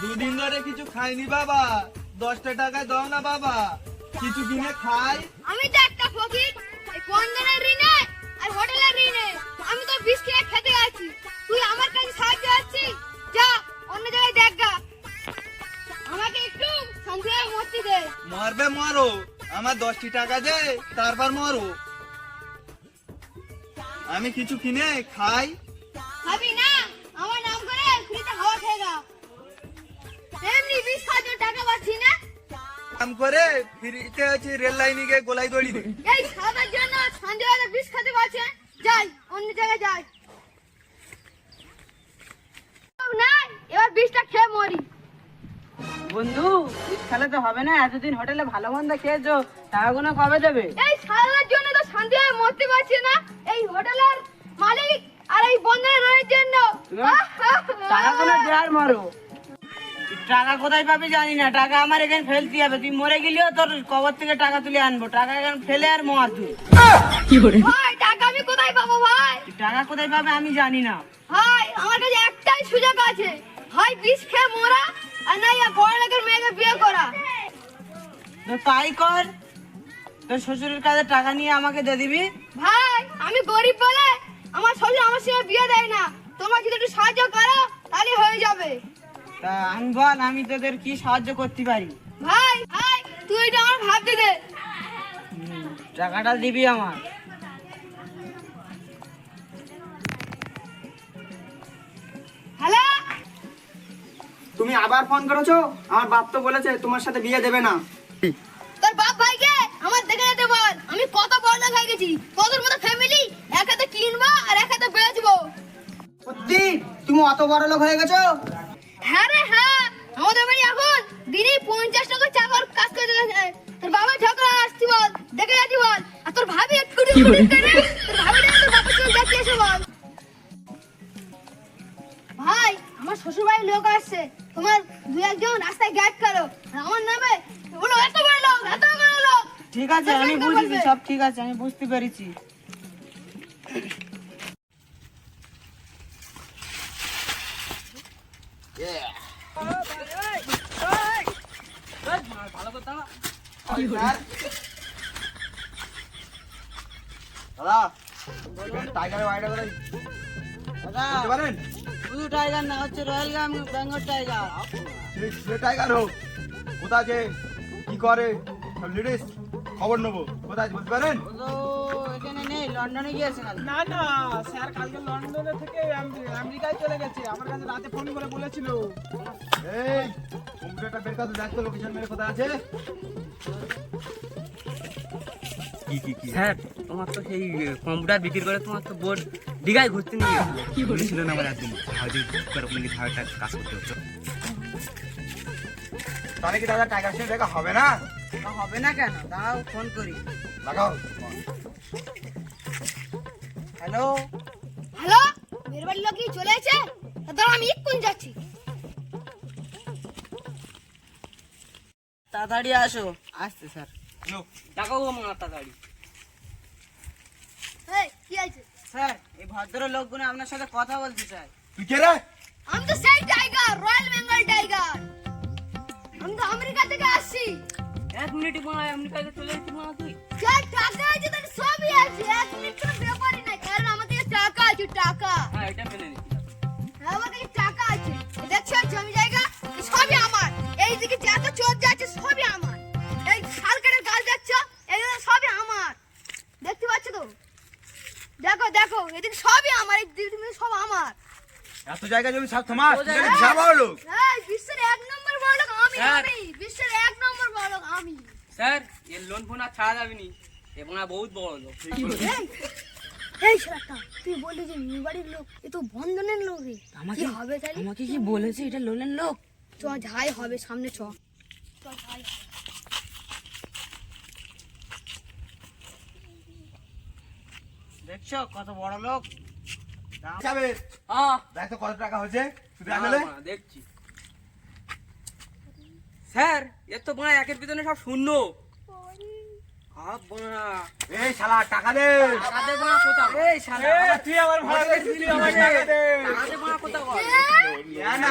দুদিন ধরে কিছু খাইনি বাবা। দশটা টাকায় দাও না বাবা। কিছু কিনে খাই। আমি তো একটা ফকির। এই বন্ধনের ঋণে আর হোটেলের ঋণে। আমি তো কিনে খেতে আছি। তুই আমার কাছে সাহায্য আছিস যা অন্য জায়গায় দেখ গা। আমাকে একটু শান্তিতে মরতে দে। মরবে মরো। আমার দশটি টাকা দে তারপর মরো। আমি কিছু কিনে খাই। ভাবি না? এমনি বিশ হাজার টাকা পাচ্ছি না? কাম করে ফ্রিতে হচ্ছে রেল লাইনে গিয়ে গোলাই দড়ি এই সাদার জন্য সন্ধ্যেবেলা বিষ খেতে পারছে যাই অন্য জায়গায় যাই। না এবার বিষটা খেয়ে মরি। বন্ধু খেলে তো হবে না এতদিন হোটেলে ভালো মন্দ খেয়েছো টাকাগুলো কবে দেবে? এই সাদার জন্য তো শান্তি হয়ে মরতে পারছি না। এই হোটেলের মালিক আর এই বন্ধনের রয়ের জন্য তুমি টাকাগুলো দেওয়ার মারো। টাকা কোথায় পাবি জানি না টাকা আমার এখানে ফেলতে হবে। তুই মরে গেলেও তোর কবর থেকে টাকা তুলে আনব। টাকা এখানে ফেলে আর মর তুই। ভাই টাকা আমি কোথায় পাবো ভাই? টাকা কোথায় পাবে আমি জানি না। ভাই আমার কাছে একটাই সুযোগ আছে। হয় বিষ খেয়ে মরা আর না ইয়া বড় লোকের মেয়েকে বিয়ে করা। তাই কর। তোর শ্বশুরের কাছে টাকা নিয়ে আমাকে দিয়ে দিবি। ভাই আমি গরিব বলে আমার শ্বশুর আমার সঙ্গে বিয়ে দেয় না। তোমরা যদি একটু সাহায্য করো তাহলে হয়ে যাবে। তা আমি বল আমি তোদের কি সাহায্য করতে পারি? ভাই ভাই তুই এটা আমার ভাবতে দে টাকাটা দিবি আমার। হ্যালো? তুমি আবার ফোন করেছ? আমার বাপ তো বলেছে তোমার সাথে বিয়ে দেবে না। তোর বাপ ভাইকে আমার দেখে যেতে বল। আমি কত বড় লোক হয়ে গেছি। তোদের মতো ফ্যামিলি এক হাতে কিনবো আর এক হাতে বেচবো। সত্যি? তুমি অত বড় লোক হয়ে গেছো হ্যাঁ রে হ্যাঁ আমাদের বাড়ি এখন দিনে পঞ্চাশ টাকা চাকর কাজ করে দিতে তোর বাবা ঝগড়া আসছি বল দেখে যাচ্ছি বল। আর তোর ভাবি একটু করে তোর ভাবি তোর বাবার সঙ্গে দেখতে এসে বল। ভাই আমার শ্বশুর বাড়ির লোক আসছে। তোমার দু একজন রাস্তায় গ্যাট করো। আমার নামে বলো এত বড় লোক এত বড় লোক। ঠিক আছে আমি বুঝেছি সব ঠিক আছে আমি বুঝতে পেরেছি। দাদা টাইগারের বাড়িটা করে দাদা পারেন? শুধু টাইগার না হচ্ছে রয়্যাল গ্রাম বেঙ্গল টাইগার সে- টাইগার হোক কোথায় আছে কি করে সব লেডিস খবর নেব। কোথায় বলতে পারেন? লন্ডনে গিয়েছে না না স্যার কালকে লন্ডনে থেকে আমেরিকায় চলে গেছে। আমার কাছে রাতে ফোন করে বলেছিল। এই কম্পিউটারটা বের করে দেখতো লোকেশন মেরে কোথায় আছে। স্যার তোমার তো সেই কম্পিউটার বিক্রি করে তোমার তো বোর্ড দীঘায় ঘুরতে নিয়ে কি বলেছিলেন আমার একদিন হাউজিং করে হাওয়াটা কাজ করতে হচ্ছে তাহলে কি দাদা টাইগার সঙ্গে দেখা হবে না? হবে না কেন? দাঁড়াও ফোন করি। লাগাও। হ্যালো? হ্যালো? মেরে বাড়ির লোক কি চলে এসেছে? দাঁড়া আমি এক্ষুনি যাচ্ছি। তাড়াতাড়ি আসো। আসতে স্যার। টাকাও আমার তাড়াতাড়ি। এই কি আছে স্যার এই ভদ্র লোকগুলো আপনার সাথে কথা বলতে চাই তুই কে রে? আমি তো সেই টাইগার রয়্যাল বেঙ্গল টাইগার। আমি তো আমেরিকা থেকে আসছি। এক মিনিটে বানায় এমনি কাজে চলে এসেছি বানা তুই। যা টাকা আছে তার সবই আছে এক মিনিট কোনো ব্যাপারই আছে টাকা। হ্যাঁ এটা মেনে নিচ্ছি হ্যাঁ, আমার কাছে টাকা আছে। এই জমি জায়গা সবই আমার। এইদিকে যত চোর যাচ্ছে সবই আমার। এই শালকারের গাছ যাচ্ছ এগুলো সবই আমার। দেখতে পাচ্ছ তো? দেখো দেখো এদিকে সবই আমার এই দিকে সব আমার। এত জায়গা জমি সব তোমার? বিশাল বড় লোক এই বিশ্বের এক নম্বর বড় লোক আমি আমি। বিশ্বের এক নম্বর বড় লোক আমি। স্যার এর লোন ফোন আর ছাড়া যাবে নি। এবং বহুত বড় লোক। এই এই তুই বললি যে মেয়ে লোক এ তো বন্ধনের লোক রে। কি হবে তাহলে? আমাকে কি বলেছে এটা লোনের লোক? চ যাই হবে সামনে চ। চ যাই। দেখছ কত বড় লোক? হ্যাঁ। দেখ তো কত টাকা হয়েছে। হ্যাঁ, দেখছি। স্যার এর তো বানা একের পিছনে সব শূন্য। হাত বোনা। এই শালা টাকা দে। টাকা দে বোনা কোথা এই শালা তুই আমার ভাড়া দে তুই আমার টাকা দে। টাকা দে বোনা কোথা বল না